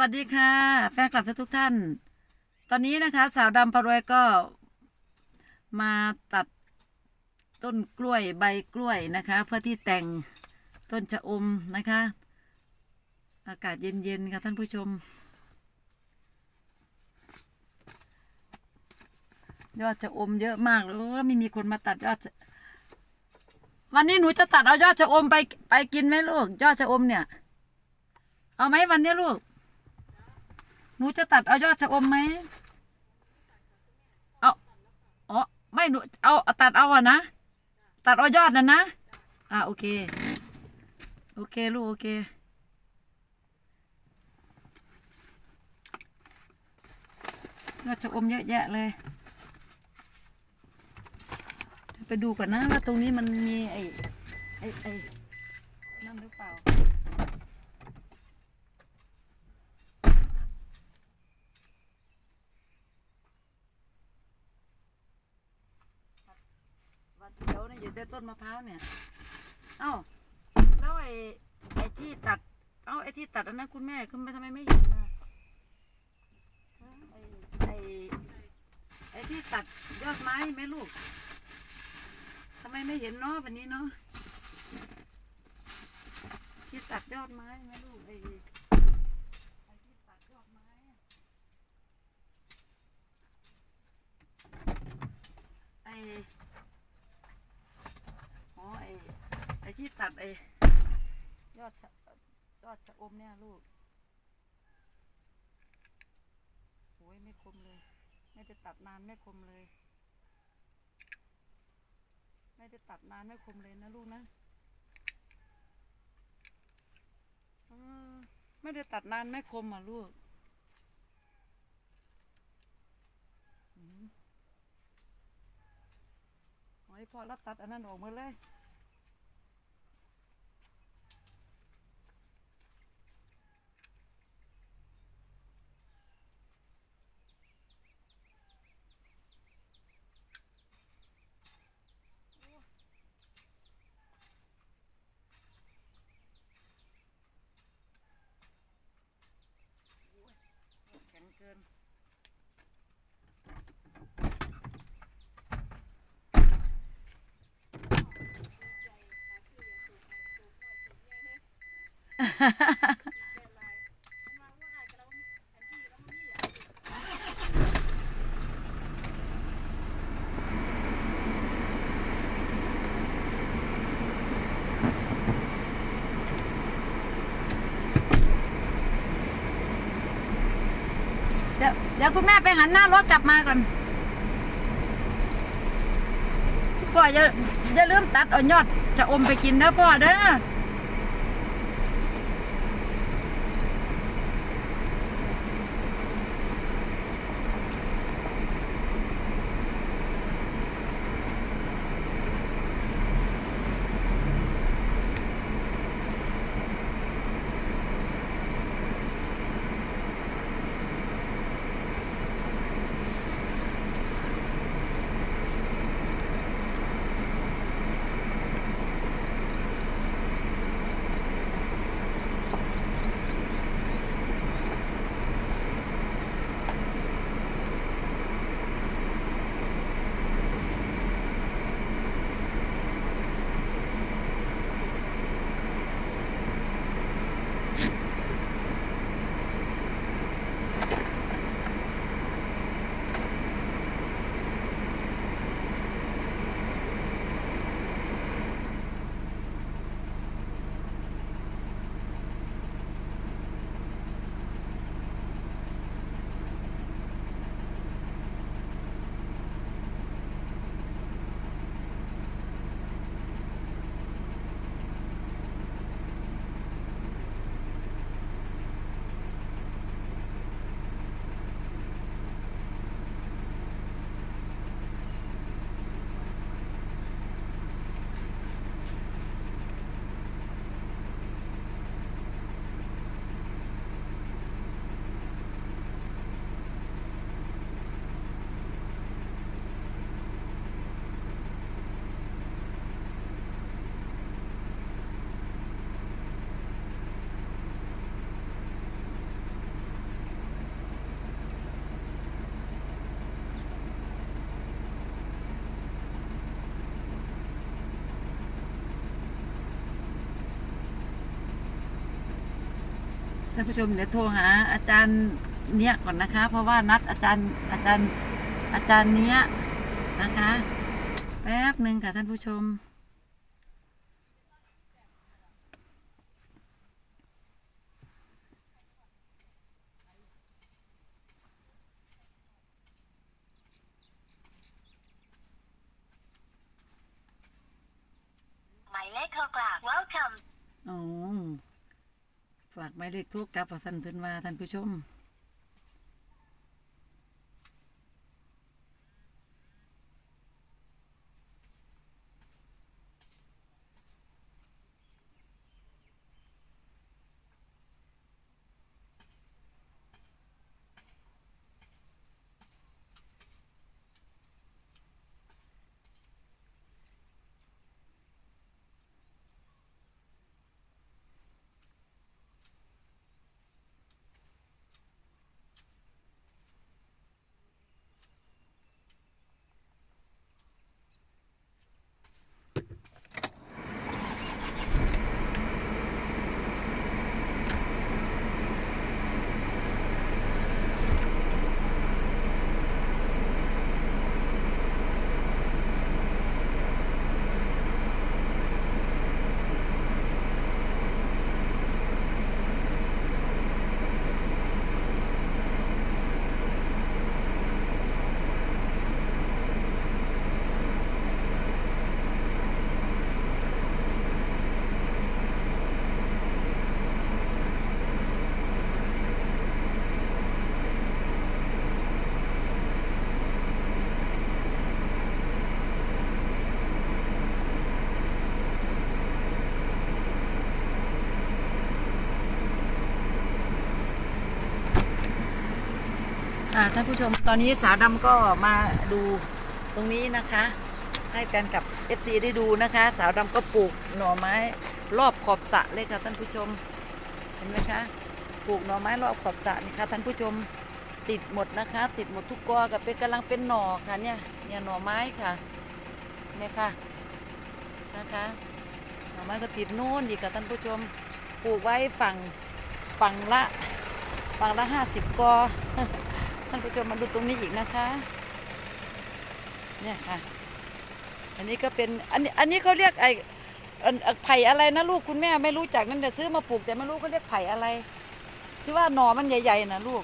วัสดีค่ะ แฟนคลับทุกท่าน ตอนนี้นะคะ สาวดำพารวยก็มาตัดต้นกล้วยใบกล้วยนะคะ เพื่อที่แต่งต้นชะอมนะคะ อากาศเย็นๆค่ะท่านผู้ชม ยอดชะอมเยอะมากเลยไม่มีคนมาตัดยอด วันนี้หนูจะตัดเอายอดชะอมไปไปกินไหมลูก ยอดชะอมเนี่ย เอาไหมวันนี้ลูก หนูจะตัดเอายอดชะอมไหมเอาอ๋อไม่หนูเอาเอาตัดเอาอะนะตัดเอายอดน่ะนะอ่าโอเคโอเคลูกโอเคยอดชะอมเยอะแยะเลยไปดูก่อนนะว่าตรงนี้มันมีไอ้ไอ้ไอ้นั่นหรือเปล่า วันเขียวเนมะพร้าวเนี่ย เอ้าแล้วไอ้ไอ้ที่ตัด เอ้าไอ้ที่ตัดอันนั้นคุณแม่คุณแม่ทำไมไม่เห็นล่ะไอ้ไอ้ที่ตัดยอดไม้ไหมลูกทำไมไม่เห็นเนาะวันนี้เนาะที่ตัดยอดไม้ไหมลูกไอ้ไอ้ที่ตัดยอดไม้ไอ้อไอ้ ไอ้ที่ตัดไอ้ยอดชะยอดชะอมเนี่ยลูกโอ้ยไม่คมเลย ไม่ได้ตัดนานไม่คมเลย ไม่ได้ตัดนานไม่คมเลยนะลูกนะไม่ได้ตัดนานไม่คมอะลูกโอ้ยพอแล้วตัดอันนั้นออกมาเลย แข็งเกิน เดี๋ยวเดี๋ยวคุณแม่ไปหันหน้ารถกลับมาก่อนพ่ออย่าอย่าลืมตัดเอายอดจะอมไปกินนะพ่อเด้อานผู้ชมเดี๋ยวโทรหาอาจารย์เนี้ยก่อนนะคะ เพราะว่านัดอาจารย์อาจารย์อาจารย์เนี้ยนะคะ แป๊บหนึ่งค่ะท่านผู้ชมหมายเลขโทรกลับ welcome อ๋อ ฝากหมายเลขโทรกลับพอสันเพิ่นว่าท่านผู้ชม ท่านผู้ชมตอนนี้สาวดำก็มาดูตรงนี้นะคะ ให้แฟนกับ FC ได้ดูนะคะ สาวดำก็ปลูกหน่อไม้รอบขอบสระเลยค่ะท่านผู้ชม เห็นไหมคะปลูกหน่อไม้รอบขอบสระนี่ค่ะท่านผู้ชมติดหมดนะคะ ติดหมดทุกกอกับเป็นกำลังเป็นหน่อค่ะเนี่ยเนี่ยหน่อไม้ค่ะเนี่ยค่ะนะคะหน่อไม้ก็ติดโน่นอีกค่ะท่านผู้ชมปลูกไว้ฝั่งฝั่งละฝั่งละห้าสิบกอานผู้ชมมาดูตรงนี้อีกนะคะ เนี่ยค่ะ อันนี้ก็เป็นอันนี้อันนี้เขาเรียกไอ้อันอันไผ่อะไรนะลูกคุณแม่ไม่รู้จักนั่นแต่ซื้อมาปลูกแต่ไม่รู้เขาเรียกไผ่อะไร ที่ว่าหน่อมันใหญ่ๆนะลูก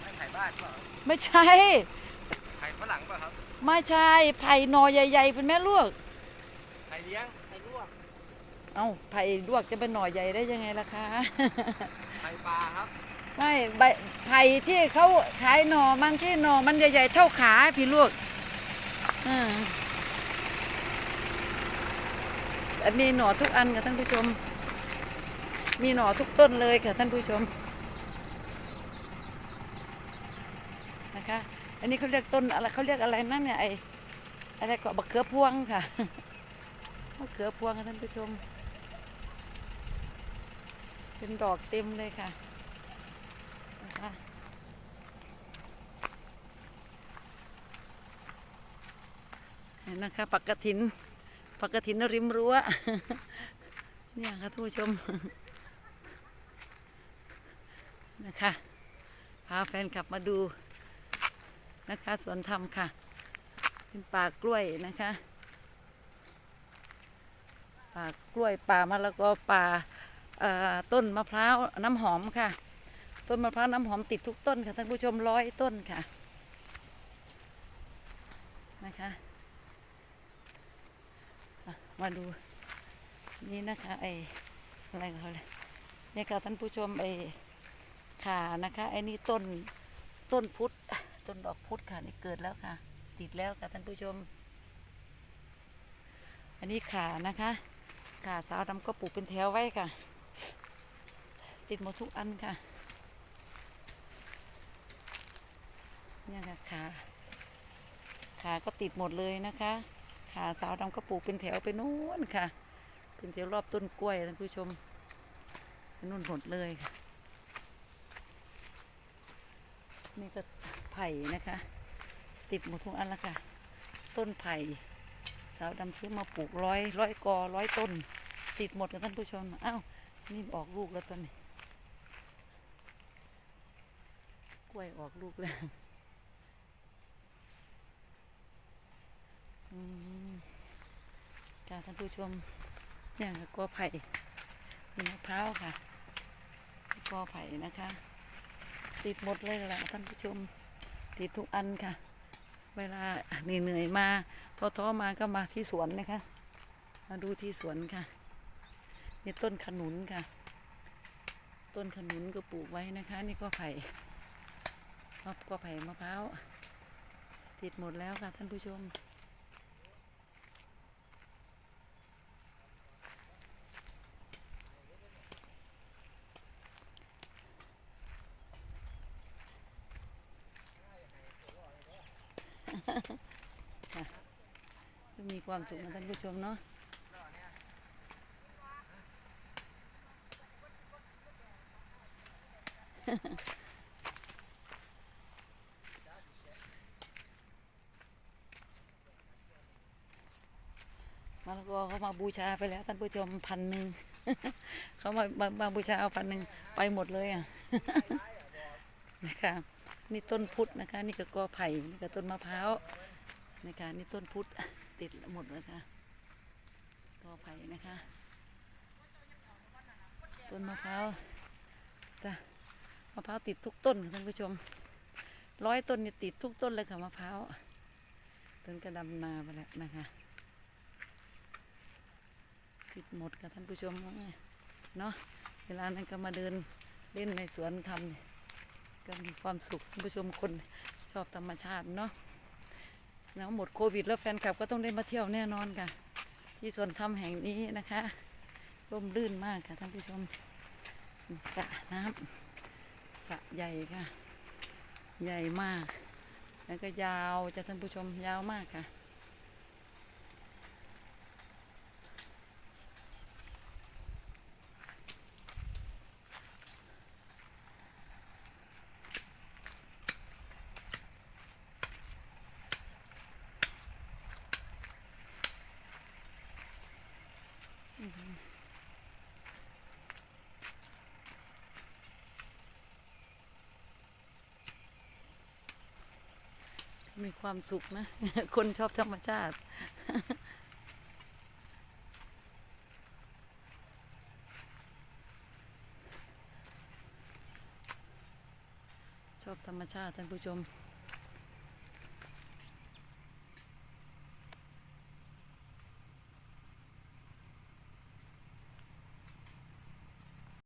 ไม่ไข่บ้านเปล่าไม่ใช่ไข่ฝรั่งเปล่าครับไม่ใช่ไผ่หน่อใหญ่ๆคุณแม่ลูกไข่เลี้ยงไข่ลวกเอ้าไผ่ลวกจะเป็นหน่อใหญ่ได้ยังไงล่ะคะ ไข่ปลาครับ ไม่ใบไผ่ที่เขาขายหน่อมันที่หน่อมันใหญ่ๆเท่าขาพี่ลูกอ่ามีหน่อทุกอันค่ะท่านผู้ชม มีหน่อทุกต้นเลยค่ะท่านผู้ชมนะคะ อันนี้เขาเรียกต้นอะไรเขาเรียกอะไรนั่นเนี่ยไออะไรก็บักเขือพวงค่ะมะเขือพวงค่ะท่านผู้ชม เป็นดอกเต็มเลยค่ะนะคะเห็นนะคะปักกระถินปักกระถินริมรั้วเนี่ยค่ะท่านผู้ชมนะคะพาแฟนขับมาดูนะคะสวนธรรมค่ะ เป็นป่ากล้วยนะคะป่ากล้วยป่ามะละกอป่า ต้นมะพร้าวน้ำหอมค่ะ ต้นมะพร้าวน้ำหอมติดทุกต้นค่ะท่านผู้ชมร้อยต้นค่ะนะคะะมาดูนี่นะคะไออะไรเขาเลยนี่ค่ะท่านผู้ชมไอขานะคะไอนี่ต้นต้นพุทธต้นดอกพุทธค่ะนี่เกิดแล้วค่ะ ติดแล้วค่ะท่านผู้ชม อันนี้ขานะคะขาสาวดำก็ปลูกเป็นแถวไว้ค่ะ ติดหมดทุกอันค่ะ เนี่ยค่ะขาขาก็ติดหมดเลยนะคะ ขาสาวดำก็ปลูกเป็นแถวไปนู้นค่ะ เป็นแถวรอบต้นกล้วยท่านผู้ชมนู่นหมดเลยค่ะ นี่ก็ไผ่นะคะ ติดหมดทุกอันละค่ะ ต้นไผ่สาวดำซื้อมาปลูกร้อยร้อยกอร้อยต้น ติดหมดค่ะท่านผู้ชมอ้าวนี่ออกลูกแล้วตอนนี้ ก ล้วยออกลูกแล้วอืมค่ะท่านผู้ชมเนี่ยกอไผ่มีมะพร้าวค่ะกอไผ่นะคะ ติดหมดเลยแหละท่านผู้ชม ติดทุกอันค่ะ เวลาเหนื่อยๆมาท้อๆมาก็มาที่สวนนะคะ มาดูที่สวนค่ะนี่ต้นขนุนค่ะ ต้นขนุนก็ปลูกไว้นะคะ นี่ก็ไผ่ มะก็ไผ่มะพร้าวติดหมดแล้วค่ะท่านผู้ชมก็มีความสุขนะท่านผู้ชมเนาะมะละ กอเขามาบูชาไปแล้วท่านผู้ชมพันหนึ่งเขามามามาบูชาเอาพันหนึ่งไปหมดเลยอะนะคะนี่ต้นพุทธนะคะ นี่ก็กอไผ่นี่ก็ต้นมะพร้าวนะคะนี่ต้นพุทธติดหมดเลยค่ะกอไผ่นะคะ ต้นมะพร้าวจ้ะมะพร้าวติดทุกต้นท่านผู้ชม ร้อยต้นนี่ติดทุกต้นเลยค่ะมะพร้าวต้นกระดำนาไปแล้วนะคะ ติดหมดค่ะท่านผู้ชมเนาะเวลานั้นก็มาเดินเล่นในสวนทำก็มีความสุขท่านผู้ชมคนชอบธรรมชาติเนาะแล้วหมดโควิด แล้วแฟนคลับก็ต้องได้มาเที่ยวแน่นอนค่ะ ที่สวนธรรมแห่งนี้นะคะร่มรื่นมากค่ะท่านผู้ชมสระน้ำสระใหญ่ค่ะ ใหญ่มาก แล้วก็ยาวจะท่านผู้ชมยาวมากค่ะ มีความสุขนะ คนชอบธรรมชาติชอบธรรมชาติท่านผู้ชม